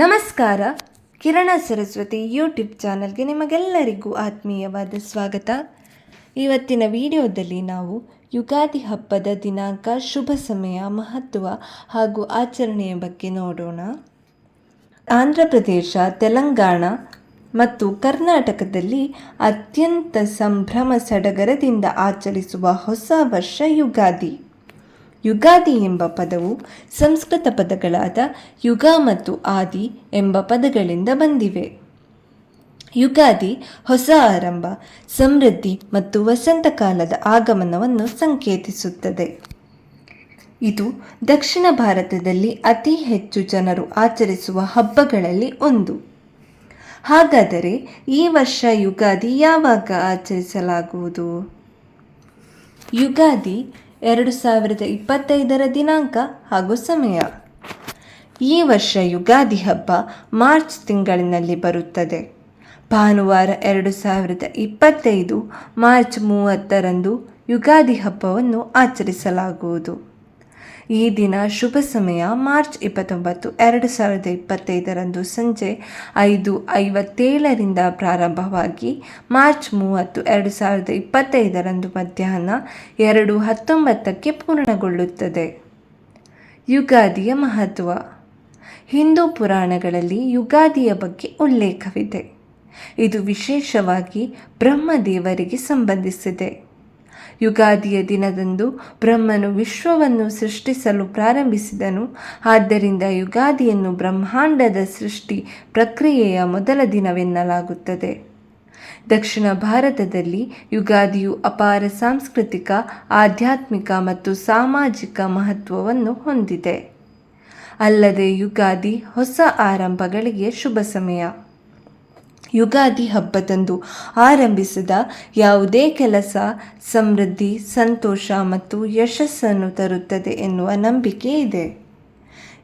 ನಮಸ್ಕಾರ. ಕಿರಣ ಸರಸ್ವತಿ ಯೂಟ್ಯೂಬ್ ಚಾನಲ್ಗೆ ನಿಮಗೆಲ್ಲರಿಗೂ ಆತ್ಮೀಯವಾದ ಸ್ವಾಗತ. ಇವತ್ತಿನ ವಿಡಿಯೋದಲ್ಲಿ ನಾವು ಯುಗಾದಿ ಹಬ್ಬದ ದಿನಾಂಕ, ಶುಭ ಸಮಯ, ಮಹತ್ವ ಹಾಗೂ ಆಚರಣೆಯ ಬಗ್ಗೆ ನೋಡೋಣ. ಆಂಧ್ರ ಪ್ರದೇಶ, ತೆಲಂಗಾಣ ಮತ್ತು ಕರ್ನಾಟಕದಲ್ಲಿ ಅತ್ಯಂತ ಸಂಭ್ರಮ ಸಡಗರದಿಂದ ಆಚರಿಸುವ ಹೊಸ ವರ್ಷ ಯುಗಾದಿ. ಯುಗಾದಿ ಎಂಬ ಪದವು ಸಂಸ್ಕೃತ ಪದಗಳಾದ ಯುಗ ಮತ್ತು ಆದಿ ಎಂಬ ಪದಗಳಿಂದ ಬಂದಿವೆ. ಯುಗಾದಿ ಹೊಸ ಆರಂಭ, ಸಮೃದ್ಧಿ ಮತ್ತು ವಸಂತಕಾಲದ ಆಗಮನವನ್ನು ಸಂಕೇತಿಸುತ್ತದೆ. ಇದು ದಕ್ಷಿಣ ಭಾರತದಲ್ಲಿ ಅತಿ ಹೆಚ್ಚು ಜನರು ಆಚರಿಸುವ ಹಬ್ಬಗಳಲ್ಲಿ ಒಂದು. ಹಾಗಾದರೆ ಈ ವರ್ಷ ಯುಗಾದಿ ಯಾವಾಗ ಆಚರಿಸಲಾಗುವುದು? ಯುಗಾದಿ ಎರಡು ಸಾವಿರದ ಇಪ್ಪತ್ತೈದರ ದಿನಾಂಕ ಹಾಗೂ ಸಮಯ. ಈ ವರ್ಷ ಯುಗಾದಿ ಹಬ್ಬ ಮಾರ್ಚ್ ತಿಂಗಳಿನಲ್ಲಿ ಬರುತ್ತದೆ. ಭಾನುವಾರ ಎರಡು ಸಾವಿರದ ಇಪ್ಪತ್ತೈದು ಮಾರ್ಚ್ ಮೂವತ್ತರಂದು ಯುಗಾದಿ ಹಬ್ಬವನ್ನು ಆಚರಿಸಲಾಗುವುದು. ಈ ದಿನ ಶುಭ ಸಮಯ, ಮಾರ್ಚ್ ಇಪ್ಪತ್ತೊಂಬತ್ತು, ಎರಡು ಸಾವಿರದ ಇಪ್ಪತ್ತೈದರಂದು ಸಂಜೆ ಐದು ಐವತ್ತೇಳರಿಂದ ಪ್ರಾರಂಭವಾಗಿ ಮಾರ್ಚ್ ಮೂವತ್ತು, ಎರಡು ಸಾವಿರದ ಇಪ್ಪತ್ತೈದರಂದು ಮಧ್ಯಾಹ್ನ ಎರಡು ಹತ್ತೊಂಬತ್ತಕ್ಕೆ ಪೂರ್ಣಗೊಳ್ಳುತ್ತದೆ. ಯುಗಾದಿಯ ಮಹತ್ವ. ಹಿಂದೂ ಪುರಾಣಗಳಲ್ಲಿ ಯುಗಾದಿಯ ಬಗ್ಗೆ ಉಲ್ಲೇಖವಿದೆ. ಇದು ವಿಶೇಷವಾಗಿ ಬ್ರಹ್ಮದೇವರಿಗೆ ಸಂಬಂಧಿಸಿದೆ. ಯುಗಾದಿಯ ದಿನದಂದು ಬ್ರಹ್ಮನು ವಿಶ್ವವನ್ನು ಸೃಷ್ಟಿಸಲು ಪ್ರಾರಂಭಿಸಿದನು. ಆದ್ದರಿಂದ ಯುಗಾದಿಯನ್ನು ಬ್ರಹ್ಮಾಂಡದ ಸೃಷ್ಟಿ ಪ್ರಕ್ರಿಯೆಯ ಮೊದಲ ದಿನವೆನ್ನಲಾಗುತ್ತದೆ. ದಕ್ಷಿಣ ಭಾರತದಲ್ಲಿ ಯುಗಾದಿಯು ಅಪಾರ ಸಾಂಸ್ಕೃತಿಕ, ಆಧ್ಯಾತ್ಮಿಕ ಮತ್ತು ಸಾಮಾಜಿಕ ಮಹತ್ವವನ್ನು ಹೊಂದಿದೆ. ಅಲ್ಲದೆ ಯುಗಾದಿ ಹೊಸ ಆರಂಭಗಳಿಗೆ ಶುಭ ಸಮಯ. ಯುಗಾದಿ ಹಬ್ಬದಂದು ಆರಂಭಿಸಿದ ಯಾವುದೇ ಕೆಲಸ ಸಮೃದ್ಧಿ, ಸಂತೋಷ ಮತ್ತು ಯಶಸ್ಸನ್ನು ತರುತ್ತದೆ ಎನ್ನುವ ನಂಬಿಕೆ ಇದೆ.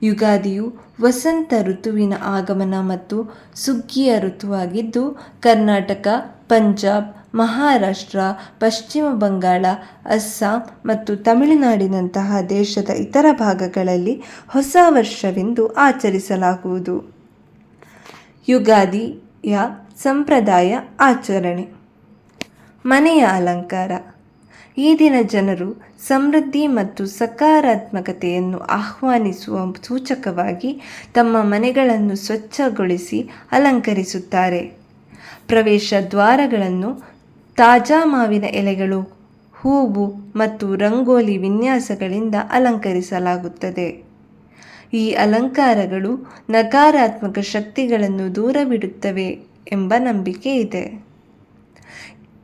ಯುಗಾದಿಯು ವಸಂತ ಋತುವಿನ ಆಗಮನ ಮತ್ತು ಸುಗ್ಗಿಯ ಋತುವಾಗಿದ್ದು, ಕರ್ನಾಟಕ, ಪಂಜಾಬ್, ಮಹಾರಾಷ್ಟ್ರ, ಪಶ್ಚಿಮ ಬಂಗಾಳ, ಅಸ್ಸಾಂ ಮತ್ತು ತಮಿಳುನಾಡಿನಂತಹ ದೇಶದ ಇತರ ಭಾಗಗಳಲ್ಲಿ ಹೊಸ ವರ್ಷವೆಂದು ಆಚರಿಸಲಾಗುವುದು. ಯುಗಾದಿಯ ಸಂಪ್ರದಾಯ, ಆಚರಣೆ. ಮನೆಯ ಅಲಂಕಾರ. ಈ ದಿನ ಜನರು ಸಮೃದ್ಧಿ ಮತ್ತು ಸಕಾರಾತ್ಮಕತೆಯನ್ನು ಆಹ್ವಾನಿಸುವ ಸೂಚಕವಾಗಿ ತಮ್ಮ ಮನೆಗಳನ್ನು ಸ್ವಚ್ಛಗೊಳಿಸಿ ಅಲಂಕರಿಸುತ್ತಾರೆ. ಪ್ರವೇಶ ದ್ವಾರಗಳನ್ನು ತಾಜಾ ಮಾವಿನ ಎಲೆಗಳು, ಹೂವು ಮತ್ತು ರಂಗೋಲಿ ವಿನ್ಯಾಸಗಳಿಂದ ಅಲಂಕರಿಸಲಾಗುತ್ತದೆ. ಈ ಅಲಂಕಾರಗಳು ನಕಾರಾತ್ಮಕ ಶಕ್ತಿಗಳನ್ನು ದೂರವಿಡುತ್ತವೆ ಎಂಬ ನಂಬಿಕೆ ಇದೆ.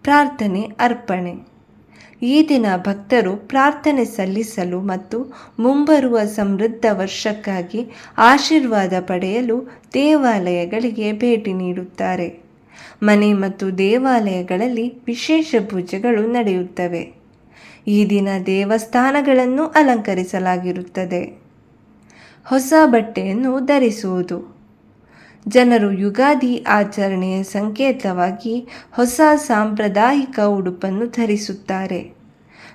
ಪ್ರಾರ್ಥನೆ, ಅರ್ಪಣೆ. ಈ ದಿನ ಭಕ್ತರು ಪ್ರಾರ್ಥನೆ ಸಲ್ಲಿಸಲು ಮತ್ತು ಮುಂಬರುವ ಸಮೃದ್ಧ ವರ್ಷಕ್ಕಾಗಿ ಆಶೀರ್ವಾದ ಪಡೆಯಲು ದೇವಾಲಯಗಳಿಗೆ ಭೇಟಿ ನೀಡುತ್ತಾರೆ. ಮನೆ ಮತ್ತು ದೇವಾಲಯಗಳಲ್ಲಿ ವಿಶೇಷ ಪೂಜೆಗಳು ನಡೆಯುತ್ತವೆ. ಈ ದಿನ ದೇವಸ್ಥಾನಗಳನ್ನು ಅಲಂಕರಿಸಲಾಗಿರುತ್ತದೆ. ಹೊಸ ಬಟ್ಟೆಯನ್ನು ಧರಿಸುವುದು. ಜನರು ಯುಗಾದಿ ಆಚರಣೆಯ ಸಂಕೇತವಾಗಿ ಹೊಸ ಸಾಂಪ್ರದಾಯಿಕ ಉಡುಪನ್ನು ಧರಿಸುತ್ತಾರೆ.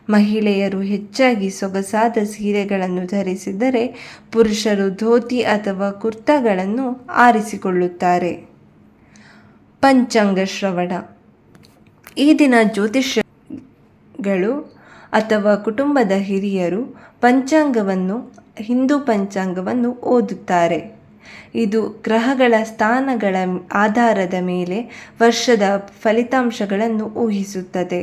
ಮಹಿಳೆಯರು ಹೆಚ್ಚಾಗಿ ಸೊಗಸಾದ ಸೀರೆಗಳನ್ನು ಧರಿಸಿದರೆ ಪುರುಷರು ಧೋತಿ ಅಥವಾ ಕುರ್ತಾಗಳನ್ನು ಆರಿಸಿಕೊಳ್ಳುತ್ತಾರೆ. ಪಂಚಾಂಗ ಶ್ರವಣ. ಈ ದಿನ ಜ್ಯೋತಿಷ್ಯಗಳು ಅಥವಾ ಕುಟುಂಬದ ಹಿರಿಯರು ಪಂಚಾಂಗವನ್ನು ಹಿಂದೂ ಪಂಚಾಂಗವನ್ನು ಓದುತ್ತಾರೆ. ಇದು ಗ್ರಹಗಳ ಸ್ಥಾನಗಳ ಆಧಾರದ ಮೇಲೆ ವರ್ಷದ ಫಲಿತಾಂಶಗಳನ್ನು ಊಹಿಸುತ್ತದೆ.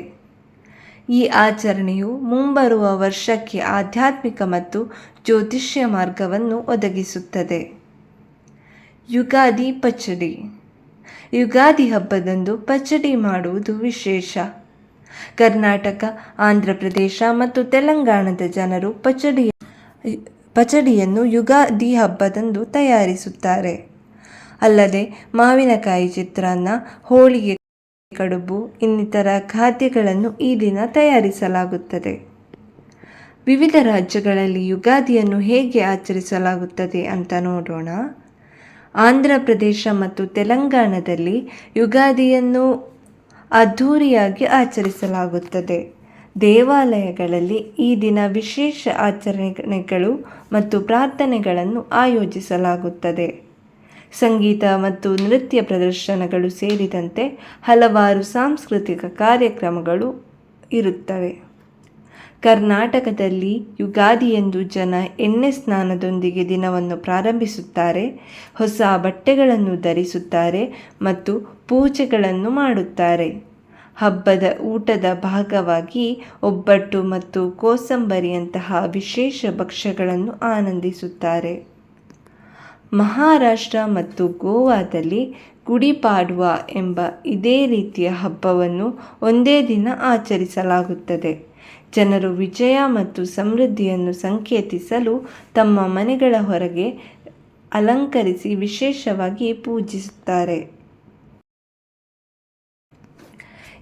ಈ ಆಚರಣೆಯು ಮುಂಬರುವ ವರ್ಷಕ್ಕೆ ಆಧ್ಯಾತ್ಮಿಕ ಮತ್ತು ಜ್ಯೋತಿಷ್ಯ ಮಾರ್ಗವನ್ನು ಒದಗಿಸುತ್ತದೆ. ಯುಗಾದಿ ಪಚಡಿ. ಯುಗಾದಿ ಹಬ್ಬದಂದು ಪಚಡಿ ಮಾಡುವುದು ವಿಶೇಷ. ಕರ್ನಾಟಕ ಆಂಧ್ರ ಪ್ರದೇಶ ಮತ್ತು ತೆಲಂಗಾಣದ ಜನರು ಪಚಡಿ ಪಚಡಿಯನ್ನು ಯುಗಾದಿ ಹಬ್ಬದಂದು ತಯಾರಿಸುತ್ತಾರೆ. ಅಲ್ಲದೆ, ಮಾವಿನಕಾಯಿ ಚಿತ್ರಾನ್ನ, ಹೋಳಿಗೆ, ಕಡುಬು, ಇನ್ನಿತರ ಖಾದ್ಯಗಳನ್ನು ಈ ದಿನ ತಯಾರಿಸಲಾಗುತ್ತದೆ. ವಿವಿಧ ರಾಜ್ಯಗಳಲ್ಲಿ ಯುಗಾದಿಯನ್ನು ಹೇಗೆ ಆಚರಿಸಲಾಗುತ್ತದೆ ಅಂತ ನೋಡೋಣ. ಆಂಧ್ರ ಪ್ರದೇಶ ಮತ್ತು ತೆಲಂಗಾಣದಲ್ಲಿ ಯುಗಾದಿಯನ್ನು ಅದ್ಧೂರಿಯಾಗಿ ಆಚರಿಸಲಾಗುತ್ತದೆ. ದೇವಾಲಯಗಳಲ್ಲಿ ಈ ದಿನ ವಿಶೇಷ ಆಚರಣೆಗಳು ಮತ್ತು ಪ್ರಾರ್ಥನೆಗಳನ್ನು ಆಯೋಜಿಸಲಾಗುತ್ತದೆ. ಸಂಗೀತ ಮತ್ತು ನೃತ್ಯ ಪ್ರದರ್ಶನಗಳು ಸೇರಿದಂತೆ ಹಲವಾರು ಸಾಂಸ್ಕೃತಿಕ ಕಾರ್ಯಕ್ರಮಗಳು ಇರುತ್ತವೆ. ಕರ್ನಾಟಕದಲ್ಲಿ ಯುಗಾದಿಯಂದು ಜನ ಎಣ್ಣೆ ಸ್ನಾನದೊಂದಿಗೆ ದಿನವನ್ನು ಪ್ರಾರಂಭಿಸುತ್ತಾರೆ, ಹೊಸ ಬಟ್ಟೆಗಳನ್ನು ಧರಿಸುತ್ತಾರೆ ಮತ್ತು ಪೂಜೆಗಳನ್ನು ಮಾಡುತ್ತಾರೆ. ಹಬ್ಬದ ಊಟದ ಭಾಗವಾಗಿ ಒಬ್ಬಟ್ಟು ಮತ್ತು ಕೋಸಂಬರಿಯಂತಹ ವಿಶೇಷ ಭಕ್ಷ್ಯಗಳನ್ನು ಆನಂದಿಸುತ್ತಾರೆ. ಮಹಾರಾಷ್ಟ್ರ ಮತ್ತು ಗೋವಾದಲ್ಲಿ ಗುಡಿಪಾಡ್ವಾ ಎಂಬ ಇದೇ ರೀತಿಯ ಹಬ್ಬವನ್ನು ಒಂದೇ ದಿನ ಆಚರಿಸಲಾಗುತ್ತದೆ. ಜನರು ವಿಜಯ ಮತ್ತು ಸಮೃದ್ಧಿಯನ್ನು ಸಂಕೇತಿಸಲು ತಮ್ಮ ಮನೆಗಳ ಹೊರಗೆ ಅಲಂಕರಿಸಿ ವಿಶೇಷವಾಗಿ ಪೂಜಿಸುತ್ತಾರೆ.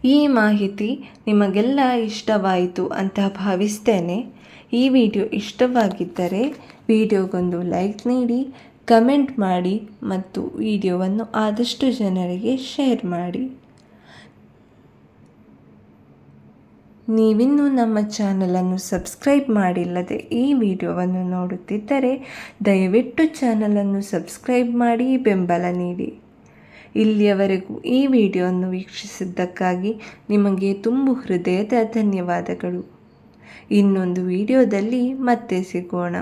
ಈ ಮಾಹಿತಿ ನಿಮಗೆಲ್ಲ ಇಷ್ಟವಾಯಿತು ಅಂತ ಭಾವಿಸ್ತೇನೆ. ಈ ವಿಡಿಯೋ ಇಷ್ಟವಾಗಿದ್ದರೆ ವಿಡಿಯೋಗೊಂದು ಲೈಕ್ ನೀಡಿ, ಕಮೆಂಟ್ ಮಾಡಿ ಮತ್ತು ವಿಡಿಯೋವನ್ನು ಆದಷ್ಟು ಜನರಿಗೆ ಶೇರ್ ಮಾಡಿ. ನೀವಿನ್ನೂ ನಮ್ಮ ಚಾನಲನ್ನು ಸಬ್ಸ್ಕ್ರೈಬ್ ಮಾಡಿಲ್ಲದೆ ಈ ವಿಡಿಯೋವನ್ನು ನೋಡುತ್ತಿದ್ದರೆ ದಯವಿಟ್ಟು ಚಾನಲನ್ನು ಸಬ್ಸ್ಕ್ರೈಬ್ ಮಾಡಿ ಬೆಂಬಲ ನೀಡಿ. ಇಲ್ಲಿಯವರೆಗೂ ಈ ವಿಡಿಯೋವನ್ನು ವೀಕ್ಷಿಸಿದ್ದಕ್ಕಾಗಿ ನಿಮಗೆ ತುಂಬು ಹೃದಯದ ಧನ್ಯವಾದಗಳು. ಇನ್ನೊಂದು ವಿಡಿಯೋದಲ್ಲಿ ಮತ್ತೆ ಸಿಗೋಣ.